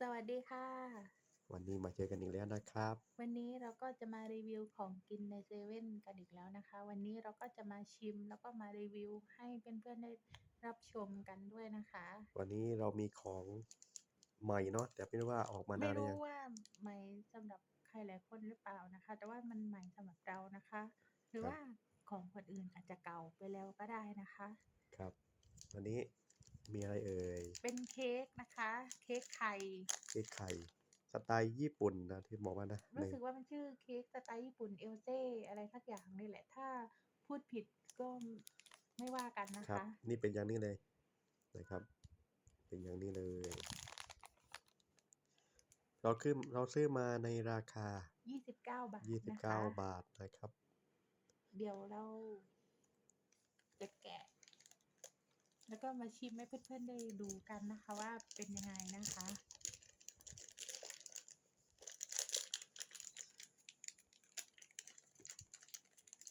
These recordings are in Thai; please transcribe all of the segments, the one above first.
สวัสดีค่ะ วันนี้มาเจอกันอีกแล้วนะครับ วันนี้เราก็จะมารีวิวของกินในเซเว่นกันอีกแล้วนะคะ วันนี้เราก็จะมาชิมแล้วก็มารีวิวให้เพื่อนๆได้รับชมกันด้วยนะคะ วันนี้เรามีของใหม่เนาะแต่ไม่รู้ว่าออกมาไม่นานหรือรู้ยังว่าใหม่สำหรับใครหลายคนหรือเปล่านะคะ แต่ว่ามันใหม่สำหรับเรานะคะ หรือว่าของคนอื่นอาจจะเก่าไปแล้วก็ได้นะคะ ครับ วันนี้ มีอะไรเอ่ย เป็นเค้กนะคะ เค้กไข่เค้กไข่สไตล์ญี่ปุ่นนะที่บอกว่านะในรู้สึกว่ามันชื่อเค้กสไตล์ญี่ปุ่นเอลเซ่อะไรสักอย่างนี่แหละ ถ้าพูดผิดก็ไม่ว่ากันนะครัคะบนี่เป็นอย่างนี้เลยนะครับ เป็นอย่างนี้เลย เราขึ้นเราซื้อมาในราคา 29 บาทนะคะ29 บาทนะครับ เดี๋ยวเราจะแกะ แล้วก็มาชิมให้เพื่อนๆได้ดูกันนะคะว่าเป็นยังไงนะคะ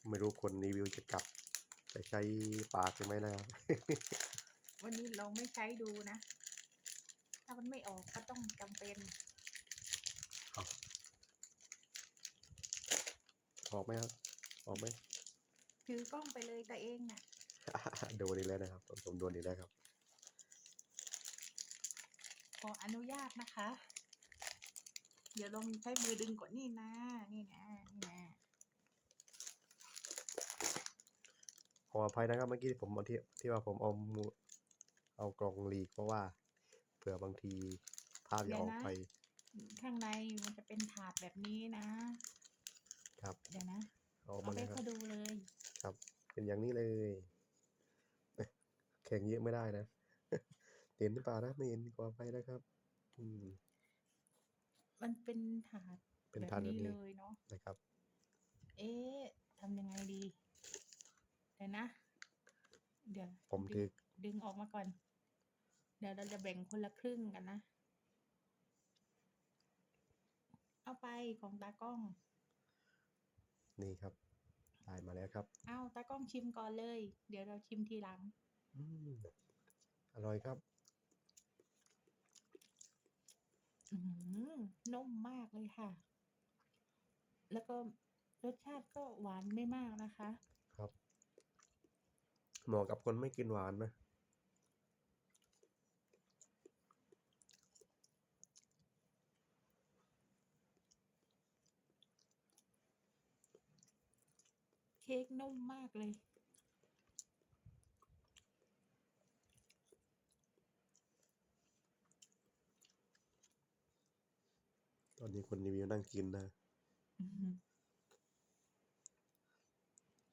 ไม่รู้คนรีวิวจะกลับไปใช้ปากใช่ไหมนะครับ วันนี้เราไม่ใช้ดูนะ ถ้ามันไม่ออกก็ต้องจำเป็น ออกไหมครับ ออกไหม ถือกล้องไปเลยตัวเองน่ะ โดนอีกแล้วนะครับผมผมโดนอีกแล้วครับ ขออนุญาตนะคะ เดี๋ยวลองใช้มือดึงก่อนนี่นะ นี่นะ นี่นะ ขออภัยนะครับเมื่อกี้ผมเอาที่ที่ว่าผมเอามือเอากล่องหลีกเพราะว่าเผื่อบางทีภาพจะออกไป ข้างในมันจะเป็นถาดแบบนี้นะ ครับ เดี๋ยวนะเอาออกเอามาไปเลยครัเขาบดูเลย ครับ เป็นอย่างนี้เลยเอ๊ะ แข่งเยอะไม่ได้นะเห็นหรือเปล่านะไม่เห็นขออภัยนะครับ อืม มันเป็นถาดเป็นแบบทานแบบนี้นี้เลยเนาะนะครับ เอ๊ะทำยังไงดีเดี๋ยวนะ เดี๋ยวผมดึถืงอดึงออกมาก่อน เดี๋ยวเราจะแบ่งคนละครึ่งกันนะ เอาไปของตากล้อง นี่ครับได้มาแล้วครับ เอาตากล้องชิมก่อนเลย เดี๋ยวเราชิมทีหลัง อืมอร่อยครับ อือหือนุ่มมากเลยค่ะ แล้วก็รสชาติก็หวานไม่มากนะคะ ครับเหมาะกับคนไม่กินหวานนะ เค้กนุ่มมากเลย ตอนนี้คนรีวิวนั่งกินนะอือหือ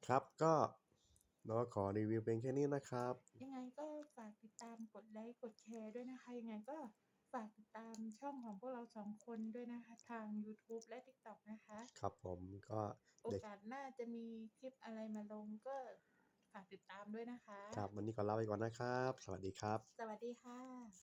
ครับก็เราก็ขอรีวิวเป็นแค่นี้นะครับ ยังไงก็ฝากติดตามกดไลค์กดแชร์ด้วยนะคะ ยังไงก็ฝากติดตามช่องของพวกเราสองคนด้วยนะคะ ทาง YouTube และ TikTok นะคะ ครับผมก็โอเด็กกาสหน้าจะมีคลิปอะไรมาลงก็ฝากติดตามด้วยนะคะ ครับ วันนี้ขอลาไปก่อนนะครับ สวัสดีครับ สวัสดีค่ะ